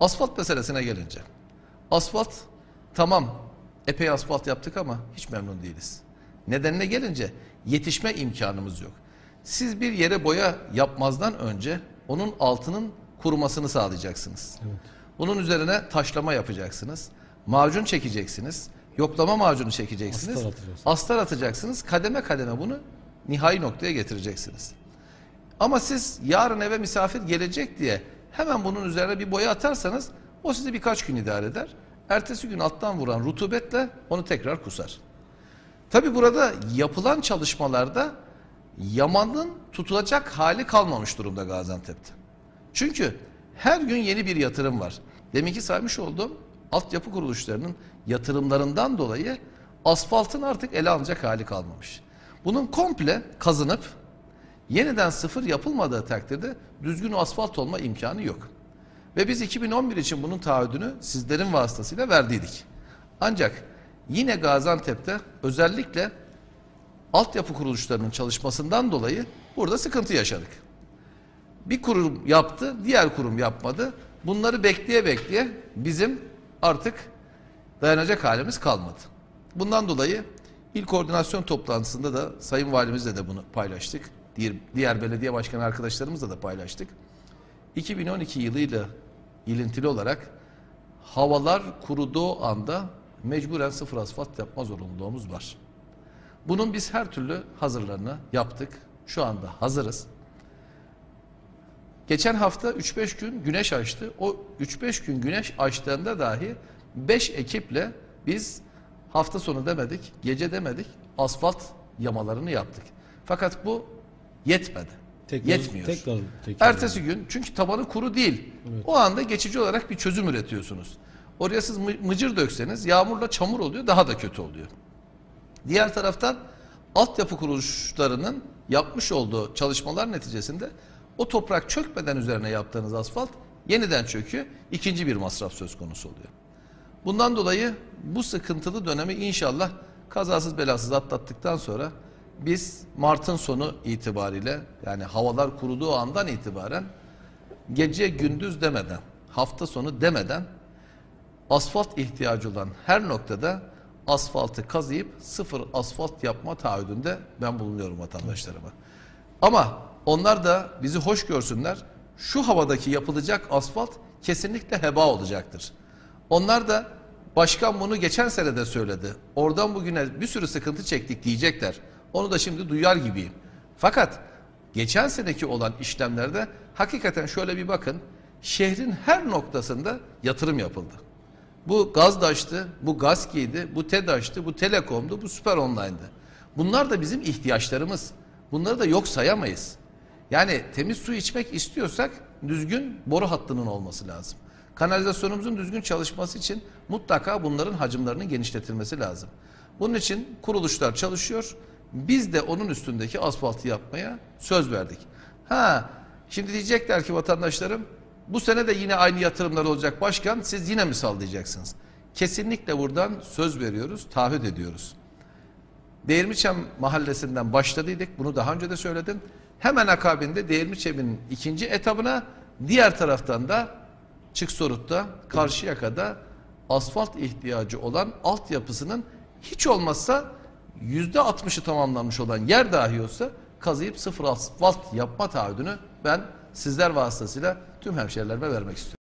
Asfalt meselesine gelince. Asfalt tamam epey asfalt yaptık ama hiç memnun değiliz. Nedenine gelince yetişme imkanımız yok. Siz bir yere boya yapmazdan önce onun altının kurumasını sağlayacaksınız. Bunun üzerine taşlama yapacaksınız. Macun çekeceksiniz. Yoklama macunu çekeceksiniz. Astar atacağız. Astar atacaksınız. Kademe kademe bunu nihai noktaya getireceksiniz. Ama siz yarın eve misafir gelecek diye hemen bunun üzerine bir boya atarsanız o sizi birkaç gün idare eder. Ertesi gün alttan vuran rutubetle onu tekrar kusar. Tabi burada yapılan çalışmalarda yamanın tutulacak hali kalmamış durumda Gaziantep'te. Çünkü her gün yeni bir yatırım var. Deminki saymış olduğum altyapı kuruluşlarının yatırımlarından dolayı asfaltın artık ele alınacak hali kalmamış. Bunun komple kazınıp yeniden sıfır yapılmadığı takdirde düzgün asfalt olma imkanı yok. Ve biz 2011 için bunun taahhüdünü sizlerin vasıtasıyla verdiydik. Ancak yine Gaziantep'te özellikle altyapı kuruluşlarının çalışmasından dolayı burada sıkıntı yaşadık. Bir kurum yaptı, diğer kurum yapmadı. Bunları bekleye bekleye bizim artık dayanacak halimiz kalmadı. Bundan dolayı il koordinasyon toplantısında da Sayın Valimizle de bunu paylaştık. Diğer, diğer belediye başkanı arkadaşlarımızla da paylaştık. 2012 yılıyla ilintili olarak havalar kuruduğu anda mecburen sıfır asfalt yapma zorunluluğumuz var. Bunun biz her türlü hazırlarını yaptık. Şu anda hazırız. Geçen hafta 3-5 gün güneş açtı. O 3-5 gün güneş açtığında dahi 5 ekiple biz hafta sonu demedik, gece demedik, asfalt yamalarını yaptık. Fakat bu yetmedi. Tekrar, Yetmiyor. Tekrar, tekrar. Ertesi gün çünkü tabanı kuru değil. O anda geçici olarak bir çözüm üretiyorsunuz. Oraya siz mı- mıcır dökseniz yağmurla çamur oluyor daha da kötü oluyor. Diğer taraftan altyapı kuruluşlarının yapmış olduğu çalışmalar neticesinde o toprak çökmeden üzerine yaptığınız asfalt yeniden çöküyor. İkinci bir masraf söz konusu oluyor. Bundan dolayı bu sıkıntılı dönemi inşallah kazasız belasız atlattıktan sonra biz Mart'ın sonu itibariyle yani havalar kuruduğu andan itibaren gece gündüz demeden hafta sonu demeden asfalt ihtiyacı olan her noktada asfaltı kazıyıp sıfır asfalt yapma taahhüdünde ben bulunuyorum vatandaşlarıma. Ama onlar da bizi hoş görsünler. Şu havadaki yapılacak asfalt kesinlikle heba olacaktır. Onlar da başkan bunu geçen sene de söyledi. Oradan bugüne bir sürü sıkıntı çektik diyecekler. Onu da şimdi duyar gibiyim. Fakat geçen seneki olan işlemlerde hakikaten şöyle bir bakın. Şehrin her noktasında yatırım yapıldı. Bu Gazdaş'tı, bu Gaski'ydi, bu TEDAŞ'tı, bu Telekom'du, bu Süper Online'dı. Bunlar da bizim ihtiyaçlarımız. Bunları da yok sayamayız. Yani temiz su içmek istiyorsak düzgün boru hattının olması lazım. Kanalizasyonumuzun düzgün çalışması için mutlaka bunların hacimlerinin genişletilmesi lazım. Bunun için kuruluşlar çalışıyor. Biz de onun üstündeki asfaltı yapmaya söz verdik. Ha, şimdi diyecekler ki vatandaşlarım bu sene de yine aynı yatırımlar olacak başkan siz yine mi sallayacaksınız? Kesinlikle buradan söz veriyoruz, taahhüt ediyoruz. Değirmiçam mahallesinden başladıydık. Bunu daha önce de söyledim. Hemen akabinde Değirmiçam'ın ikinci etabına diğer taraftan da Çıksorut'ta Karşıyaka'da asfalt ihtiyacı olan altyapısının hiç olmazsa yüzde altmışı tamamlanmış olan yer dahi olsa kazıyıp sıfır asfalt yapma taahhüdünü ben sizler vasıtasıyla tüm hemşerilerime vermek istiyorum.